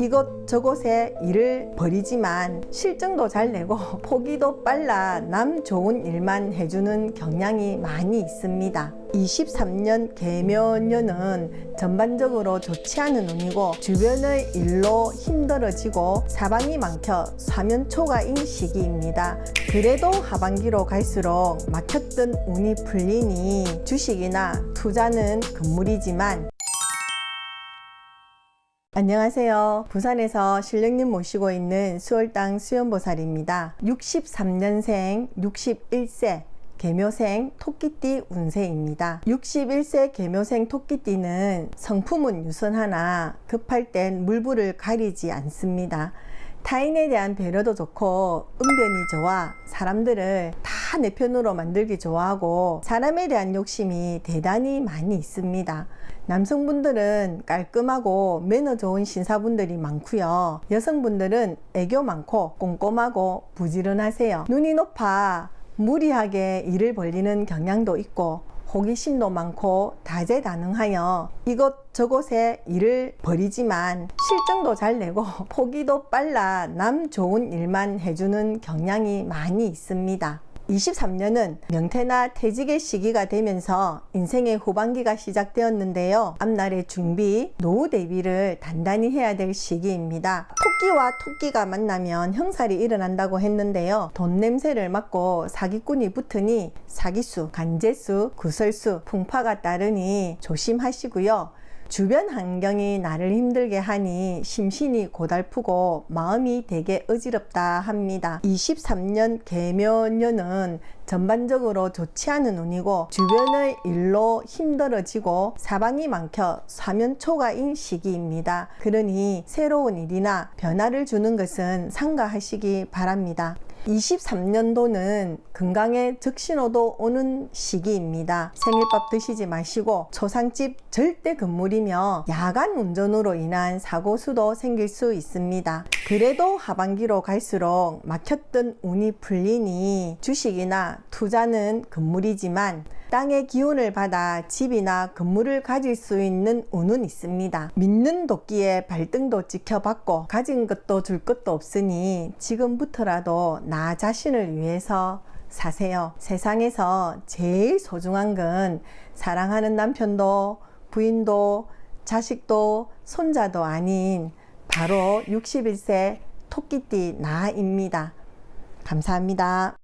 이곳저곳에 일을 벌이지만 실증도 잘 내고 포기도 빨라 남 좋은 일만 해주는 경향이 많이 있습니다. 23년 개묘년은 전반적으로 좋지 않은 운이고 주변의 일로 힘들어지고 사방이 막혀 사면초가인 시기입니다. 그래도 하반기로 갈수록 막혔던 운이 풀리니 주식이나 투자는 금물이지만 안녕하세요. 부산에서 신령님 모시고 있는 수월당 수연보살입니다. 63년생 61세 개묘생 토끼띠 운세입니다. 61세 개묘생 토끼띠는 성품은 유선하나 급할 땐 물불을 가리지 않습니다. 타인에 대한 배려도 좋고 은변이 좋아 사람들을 다 내 편으로 만들기 좋아하고 사람에 대한 욕심이 대단히 많이 있습니다. 남성분들은 깔끔하고 매너 좋은 신사분들이 많고요. 여성분들은 애교 많고 꼼꼼하고 부지런하세요. 눈이 높아 무리하게 일을 벌리는 경향도 있고 호기심도 많고 다재다능하여 이곳저곳에 일을 벌이지만 실증도 잘 내고 포기도 빨라 남 좋은 일만 해주는 경향이 많이 있습니다. 23년은 명태나 퇴직의 시기가 되면서 인생의 후반기가 시작되었는데요. 앞날의 준비, 노후 대비를 단단히 해야 될 시기입니다. 토끼와 토끼가 만나면 형살이 일어난다고 했는데요. 돈 냄새를 맡고 사기꾼이 붙으니 사기수, 간제수, 구설수, 풍파가 따르니 조심하시고요. 주변 환경이 나를 힘들게 하니 심신이 고달프고 마음이 되게 어지럽다 합니다. 23년 개묘년은 전반적으로 좋지 않은 운이고 주변의 일로 힘들어지고 사방이 막혀 사면초가인 시기입니다. 그러니 새로운 일이나 변화를 주는 것은 삼가하시기 바랍니다. 23년도는 건강에 적신호도 오는 시기입니다. 생일밥 드시지 마시고 초상집 절대 금물이며 야간 운전으로 인한 사고 수도 생길 수 있습니다. 그래도 하반기로 갈수록 막혔던 운이 풀리니 주식이나 투자는 금물이지만 땅의 기운을 받아 집이나 건물을 가질 수 있는 운은 있습니다. 믿는 도끼의 발등도 지켜봤고 가진 것도 줄 것도 없으니 지금부터라도 나 자신을 위해서 사세요. 세상에서 제일 소중한 건 사랑하는 남편도 부인도 자식도 손자도 아닌 바로 61세 토끼띠 나입니다. 감사합니다.